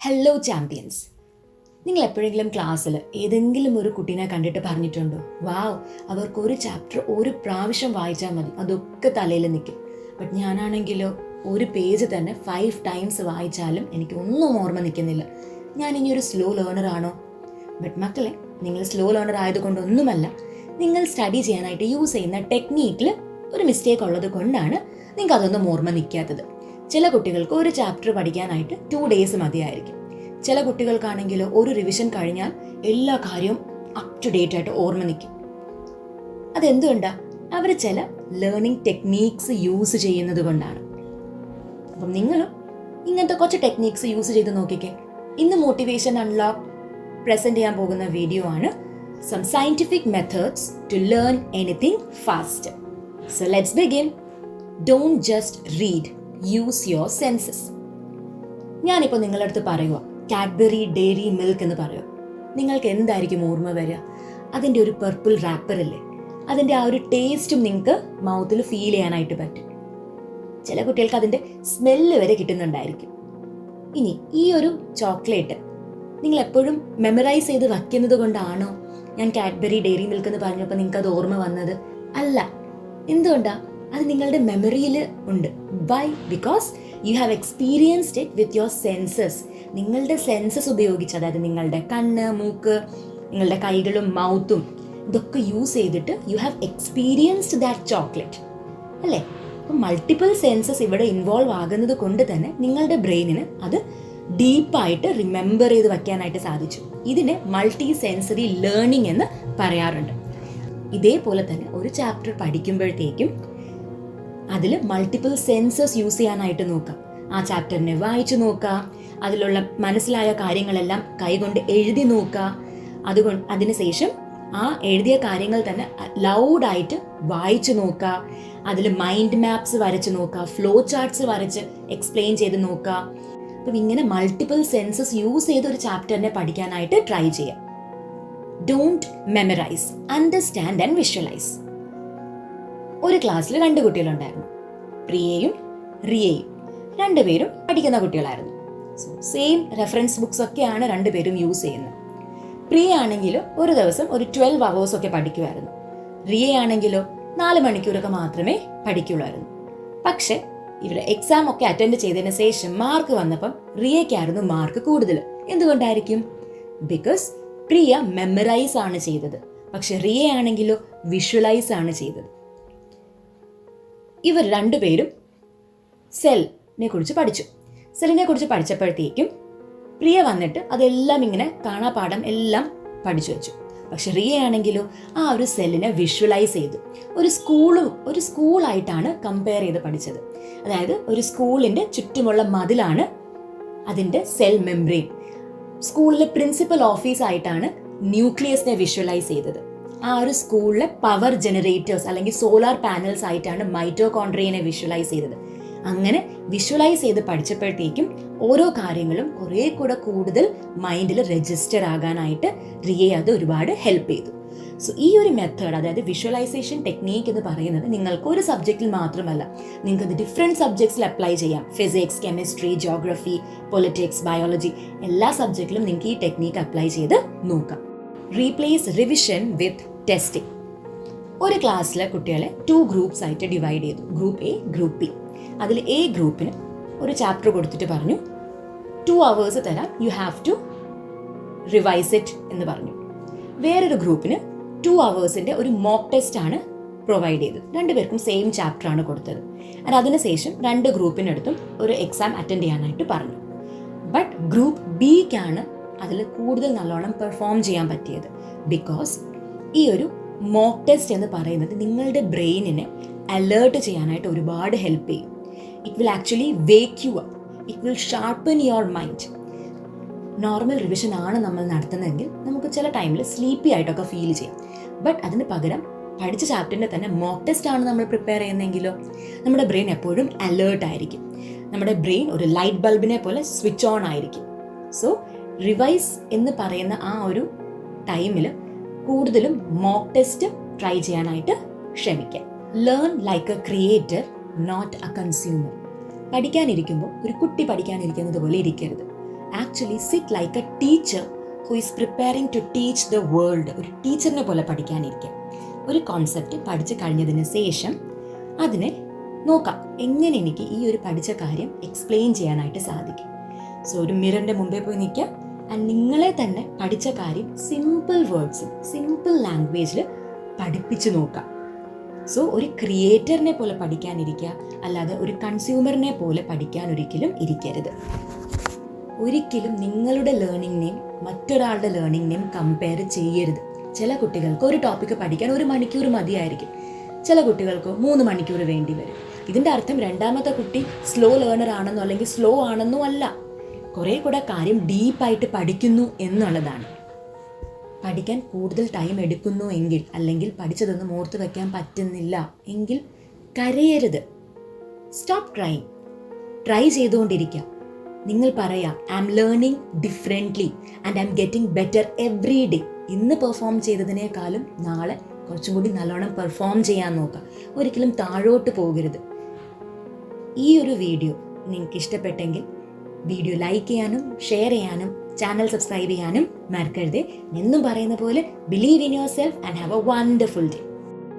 Hello champions നിങ്ങൾ എപ്പോഴെങ്കിലും ക്ലാസ്സിൽ ഏതെങ്കിലും ഒരു കുട്ടീനെ കണ്ടിട്ട് പറഞ്ഞിട്ടുണ്ടോ? വാവ് അവർക്ക് ഒരു ചാപ്റ്റർ ഒരു പ്രാവശ്യം വായിച്ചാൽ മതി. അതൊക്കെ തലയിൽ നിൽക്കും. ബട്ട് ഞാനാണെങ്കിലോ ഒരു പേജ് തന്നെ ഫൈവ് ടൈംസ് വായിച്ചാലും എനിക്ക് ഒന്നും ഓർമ്മ നിൽക്കുന്നില്ല. ഞാൻ ഇനി ഒരു സ്ലോ ലേണർ ആണോ? ബട്ട് മക്കളെ നിങ്ങൾ സ്ലോ ലേണർ ആയതുകൊണ്ടൊന്നുമല്ല നിങ്ങൾ സ്റ്റഡി ചെയ്യാനായിട്ട് യൂസ് ചെയ്യുന്ന ടെക്നീക്കിൽ ഒരു മിസ്റ്റേക്ക് ഉള്ളത് കൊണ്ടാണ് നിങ്ങൾക്ക് അതൊന്നും ഓർമ്മ നിൽക്കാത്തത്. ചില കുട്ടികൾക്ക് ഒരു ചാപ്റ്റർ പഠിക്കാനായിട്ട് ടു ഡേയ്സ് മതിയായിരിക്കും. ചില കുട്ടികൾക്കാണെങ്കിൽ ഒരു റിവിഷൻ കഴിഞ്ഞാൽ എല്ലാ കാര്യവും അപ് ടു ഡേറ്റ് ആയിട്ട് ഓർമ്മ നിൽക്കും. അതെന്തുകൊണ്ടാ? അവർ ചില ലേണിംഗ് ടെക്നീക്സ് യൂസ് ചെയ്യുന്നത് കൊണ്ടാണ്. അപ്പം നിങ്ങളും ഇങ്ങനത്തെ കുറച്ച് ടെക്നീക്സ് യൂസ് ചെയ്ത് നോക്കിക്കേ. ഇന്ന് മോട്ടിവേഷൻ അൺലോക്ക് പ്രസന്റ് ചെയ്യാൻ പോകുന്ന വീഡിയോ ആണ് some scientific methods to learn anything fast so let's begin don't just read use your senses ഞാനിപ്പോൾ നിങ്ങളുടെ അടുത്ത് പറയുക കാഡ്ബറി ഡെയറി മിൽക്ക് എന്ന് പറയുക നിങ്ങൾക്ക് എന്തായിരിക്കും ഓർമ്മ വരിക? അതിന്റെ ഒരു പർപ്പിൾ റാപ്പർ അല്ലേ? അതിന്റെ ആ ഒരു ടേസ്റ്റും നിങ്ങൾക്ക് മൗത്തിൽ ഫീൽ ചെയ്യാനായിട്ട് പറ്റും. ചില കുട്ടികൾക്ക് അതിന്റെ സ്മെല്ല് വരെ കിട്ടുന്നുണ്ടായിരിക്കും. ഇനി ഈ ഒരു ചോക്ലേറ്റ് നിങ്ങൾ എപ്പോഴും മെമ്മറൈസ് ചെയ്ത് വയ്ക്കുന്നത് കൊണ്ടാണോ? ഞാൻ കാഡ്ബറി ഡെയറി മിൽക്ക് എന്ന് പറഞ്ഞപ്പോൾ നിങ്ങൾക്ക് അത് ഓർമ്മ വന്നത്? അല്ല. എന്തുകൊണ്ടാ? അത് നിങ്ങളുടെ മെമ്മറിയിൽ ഉണ്ട്. Why because you have experienced it with your senses നിങ്ങളുടെ സെൻസസ് ഉപയോഗിച്ച് അതായത് നിങ്ങളുടെ കണ്ണ് മൂക്ക് നിങ്ങളുടെ കൈകളും മൗത്തും ഇതൊക്കെ യൂസ് ചെയ്തിട്ട് you have experienced that chocolate അല്ലേ? അപ്പം മൾട്ടിപ്പിൾ സെൻസസ് ഇവിടെ ഇൻവോൾവ് ആകുന്നത് കൊണ്ട് തന്നെ നിങ്ങളുടെ ബ്രെയിനിന് അത് ഡീപ്പായിട്ട് റിമെമ്പർ ചെയ്ത് വയ്ക്കാനായിട്ട് സാധിച്ചു. ഇതിന് മൾട്ടി സെൻസറി ലേണിംഗ് എന്ന് പറയാറുണ്ട്. ഇതേപോലെ തന്നെ ഒരു ചാപ്റ്റർ പഠിക്കുമ്പോഴത്തേക്കും അതിൽ മൾട്ടിപ്പിൾ സെൻസസ് യൂസ് ചെയ്യാനായിട്ട് നോക്കാം. ആ ചാപ്റ്ററിനെ വായിച്ചു നോക്കുക അതിലുള്ള മനസ്സിലായ കാര്യങ്ങളെല്ലാം കൈകൊണ്ട് എഴുതി നോക്കുക അതുകൊണ്ട് അതിനുശേഷം ആ എഴുതിയ കാര്യങ്ങൾ തന്നെ ലൗഡായിട്ട് വായിച്ചു നോക്കുക അതിൽ മൈൻഡ് മാപ്സ് വരച്ച് നോക്കുക ഫ്ലോ ചാർട്ട്സ് വരച്ച് എക്സ്പ്ലെയിൻ ചെയ്ത് നോക്കുക അപ്പം ഇങ്ങനെ മൾട്ടിപ്പിൾ സെൻസസ് യൂസ് ചെയ്ത് ഒരു ചാപ്റ്ററിനെ പഠിക്കാനായിട്ട് ട്രൈ ചെയ്യാം. Don't memorise understand and visualise ഒരു ക്ലാസ്സിൽ രണ്ട് കുട്ടികളുണ്ടായിരുന്നു. പ്രിയയും റിയയും. രണ്ടുപേരും പഠിക്കുന്ന കുട്ടികളായിരുന്നു. സോ സെയിം റെഫറൻസ് ബുക്സ് ഒക്കെയാണ് രണ്ടുപേരും യൂസ് ചെയ്യുന്നത്. പ്രിയ ആണെങ്കിലും ഒരു ദിവസം ഒരു ട്വൽവ് അവേഴ്സ് ഒക്കെ പഠിക്കുമായിരുന്നു റിയ ആണെങ്കിലോ നാല് മണിക്കൂറൊക്കെ മാത്രമേ പഠിക്കുള്ളായിരുന്നു. പക്ഷെ ഇവിടെ എക്സാം ഒക്കെ അറ്റൻഡ് ചെയ്തതിന് ശേഷം മാർക്ക് വന്നപ്പം റിയയ്ക്കായിരുന്നു മാർക്ക് കൂടുതൽ. എന്തുകൊണ്ടായിരിക്കും? ബിക്കോസ് പ്രിയ മെമ്മറൈസ് ആണ് ചെയ്തത്. പക്ഷെ റിയ ആണെങ്കിലോ വിഷ്വലൈസ് ആണ് ചെയ്തത്. ഇവർ രണ്ടുപേരും സെല്ലിനെ കുറിച്ച് പഠിച്ചു. സെല്ലിനെ കുറിച്ച് പഠിച്ചപ്പോഴത്തേക്കും പ്രിയ വന്നിട്ട് അതെല്ലാം ഇങ്ങനെ കാണാപാഠം എല്ലാം പഠിച്ചു വെച്ചു. പക്ഷെ റിയ ആ ഒരു സെല്ലിനെ വിഷ്വലൈസ് ചെയ്തു. ഒരു സ്കൂളും ഒരു സ്കൂളായിട്ടാണ് കമ്പയർ ചെയ്ത് പഠിച്ചത്. അതായത് ഒരു സ്കൂളിന്റെ ചുറ്റുമുള്ള മതിലാണ് അതിന്റെ സെൽ മെംബ്രെയിൻ സ്കൂളിലെ പ്രിൻസിപ്പൽ ഓഫീസായിട്ടാണ് ന്യൂക്ലിയസിനെ വിഷ്വലൈസ് ചെയ്തത്. ആ ഒരു സ്കൂളിലെ പവർ ജനറേറ്റേഴ്സ് അല്ലെങ്കിൽ സോളാർ പാനൽസ് ആയിട്ടാണ് മൈറ്റോകോൺട്രിയനെ വിഷ്വലൈസ് ചെയ്തത്. അങ്ങനെ വിഷ്വലൈസ് ചെയ്ത് പഠിച്ചപ്പോഴത്തേക്കും ഓരോ കാര്യങ്ങളും കുറെ കൂടെ കൂടുതൽ മൈൻഡിൽ രജിസ്റ്റർ ആകാനായിട്ട് റിയെ അത് ഒരുപാട് ഹെൽപ്പ് ചെയ്തു. സോ ഈ ഒരു മെത്തേഡ് അതായത് വിഷ്വലൈസേഷൻ ടെക്നീക്ക് എന്ന് പറയുന്നത് നിങ്ങൾക്ക് ഒരു സബ്ജക്റ്റിൽ മാത്രമല്ല നിങ്ങൾക്ക് അത് ഡിഫറെന്റ് സബ്ജക്ട്സിൽ അപ്ലൈ ചെയ്യാം. Physics chemistry geography politics biology എല്ലാ സബ്ജക്റ്റിലും നിങ്ങൾക്ക് ഈ ടെക്നീക്ക് അപ്ലൈ ചെയ്ത് നോക്കാം. റീപ്ലേസ് റിവിഷൻ വിത്ത് ടെസ്റ്റിംഗ് ഒരു ക്ലാസ്സിലെ കുട്ടികളെ ടു ഗ്രൂപ്പ്സ് ആയിട്ട് ഡിവൈഡ് ചെയ്തു. ഗ്രൂപ്പ് എ ഗ്രൂപ്പ് ബി അതിൽ എ ഗ്രൂപ്പിന് ഒരു ചാപ്റ്റർ കൊടുത്തിട്ട് പറഞ്ഞു ടു അവേഴ്സ് തരാം you have to revise it എന്ന് പറഞ്ഞു. വേറൊരു ഗ്രൂപ്പിന് ടു അവേഴ്സിന്റെ ഒരു മോക്ക് ടെസ്റ്റ് ആണ് പ്രൊവൈഡ് ചെയ്തത്. രണ്ടുപേർക്കും സെയിം ചാപ്റ്റർ ആണ് കൊടുത്തത്. അത് അതിനുശേഷം രണ്ട് ഗ്രൂപ്പിനടുത്തും ഒരു എക്സാം അറ്റൻഡ് ചെയ്യാനായിട്ട് പറഞ്ഞു. ബട്ട് ഗ്രൂപ്പ് ബിക്കാണ് അതിൽ കൂടുതൽ നല്ലോണം പെർഫോം ചെയ്യാൻ പറ്റിയത്. ബിക്കോസ് ഈ ഒരു മോക്ക് ടെസ്റ്റ് എന്ന് പറയുന്നത് നിങ്ങളുടെ ബ്രെയിനിനെ അലേർട്ട് ചെയ്യാനായിട്ട് ഒരുപാട് ഹെൽപ്പ് ചെയ്യും. It will actually wake you up it will sharpen your mind normal revision ആണ് നമ്മൾ നടത്തുന്നതെങ്കിൽ നമുക്ക് ചില ടൈമിൽ സ്ലീപ്പി ആയിട്ടൊക്കെ ഫീൽ ചെയ്യാം. ബട്ട് അതിന് പകരം പഠിച്ച ചാപ്റ്ററിന്റെ തന്നെ മോക്ക് ടെസ്റ്റ് ആണ് നമ്മൾ പ്രിപ്പയർ ചെയ്യുന്നതെങ്കിലോ നമ്മുടെ ബ്രെയിൻ എപ്പോഴും അലേർട്ട് ആയിരിക്കും. നമ്മുടെ ബ്രെയിൻ ഒരു ലൈറ്റ് ബൾബിനെ പോലെ സ്വിച്ച് ഓൺ ആയിരിക്കും. സോ റിവൈസ് എന്ന് പറയുന്ന ആ ഒരു ടൈമിൽ കൂടുതലും മോക്ക് ടെസ്റ്റ് ട്രൈ ചെയ്യാനായിട്ട് ക്ഷമിക്കാം learn like a creator not a consumer പഠിക്കാനിരിക്കുമ്പോൾ ഒരു കുട്ടി പഠിക്കാനിരിക്കുന്നത് പോലെ ഇരിക്കരുത്. Actually sit like a teacher who is preparing to teach the world ഒരു ടീച്ചറിനെ പോലെ പഠിക്കാനിരിക്കുക ഒരു കോൺസെപ്റ്റ് പഠിച്ചു കഴിഞ്ഞതിന് ശേഷം അതിനെ നോക്കാം. എങ്ങനെ എനിക്ക് ഈ ഒരു പഠിച്ച കാര്യം എക്സ്പ്ലെയിൻ ചെയ്യാനായിട്ട് സാധിക്കും. സോ ഒരു മിററിന്റെ മുമ്പേ പോയി നിൽക്കാം. ആൻഡ് നിങ്ങളെ തന്നെ പഠിച്ച കാര്യം സിമ്പിൾ വേർഡ്സിൽ സിമ്പിൾ ലാംഗ്വേജിൽ പഠിപ്പിച്ചു നോക്കാം സോ ഒരു ക്രിയേറ്ററിനെ പോലെ പഠിക്കാനിരിക്കുക അല്ലാതെ ഒരു കൺസ്യൂമറിനെ പോലെ പഠിക്കാൻ ഒരിക്കലും ഇരിക്കരുത്. ഒരിക്കലും നിങ്ങളുടെ ലേണിങ്ങിനെയും മറ്റൊരാളുടെ ലേണിങ്ങിനെയും കമ്പയർ ചെയ്യരുത്. ചില കുട്ടികൾക്ക് ഒരു ടോപ്പിക്ക് പഠിക്കാൻ ഒരു മണിക്കൂർ മതിയായിരിക്കും. ചില കുട്ടികൾക്ക് മൂന്ന് മണിക്കൂർ വേണ്ടി വരും. ഇതിന്റെ അർത്ഥം രണ്ടാമത്തെ കുട്ടി സ്ലോ ലേണർ ആണെന്നോ അല്ലെങ്കിൽ സ്ലോ ആണെന്നോ അല്ല. കുറേ കൂടെ കാര്യം ഡീപ്പായിട്ട് പഠിക്കുന്നു എന്നുള്ളതാണ്. പഠിക്കാൻ കൂടുതൽ ടൈം എടുക്കുന്നു എങ്കിൽ അല്ലെങ്കിൽ പഠിച്ചതൊന്നും ഓർത്ത് വയ്ക്കാൻ പറ്റുന്നില്ല എങ്കിൽ കരയരുത്. സ്റ്റോപ്പ് ട്രൈങ് ട്രൈ ചെയ്തുകൊണ്ടിരിക്കുക. നിങ്ങൾ പറയാം I'm learning differently and I'm getting better every day ഇന്ന് പെർഫോം ചെയ്തതിനേക്കാളും നാളെ കുറച്ചും കൂടി നല്ലോണം പെർഫോം ചെയ്യാൻ നോക്കുക. ഒരിക്കലും താഴോട്ട് പോകരുത്. ഈ ഒരു വീഡിയോ നിങ്ങൾക്ക് ഇഷ്ടപ്പെട്ടെങ്കിൽ വീഡിയോ ലൈക്ക് ചെയ്യാനും ഷെയർ ചെയ്യാനും ചാനൽ സബ്സ്ക്രൈബ് ചെയ്യാനും മറക്കരുത്. എന്നും പറയുന്ന പോലെ believe in yourself and have a wonderful day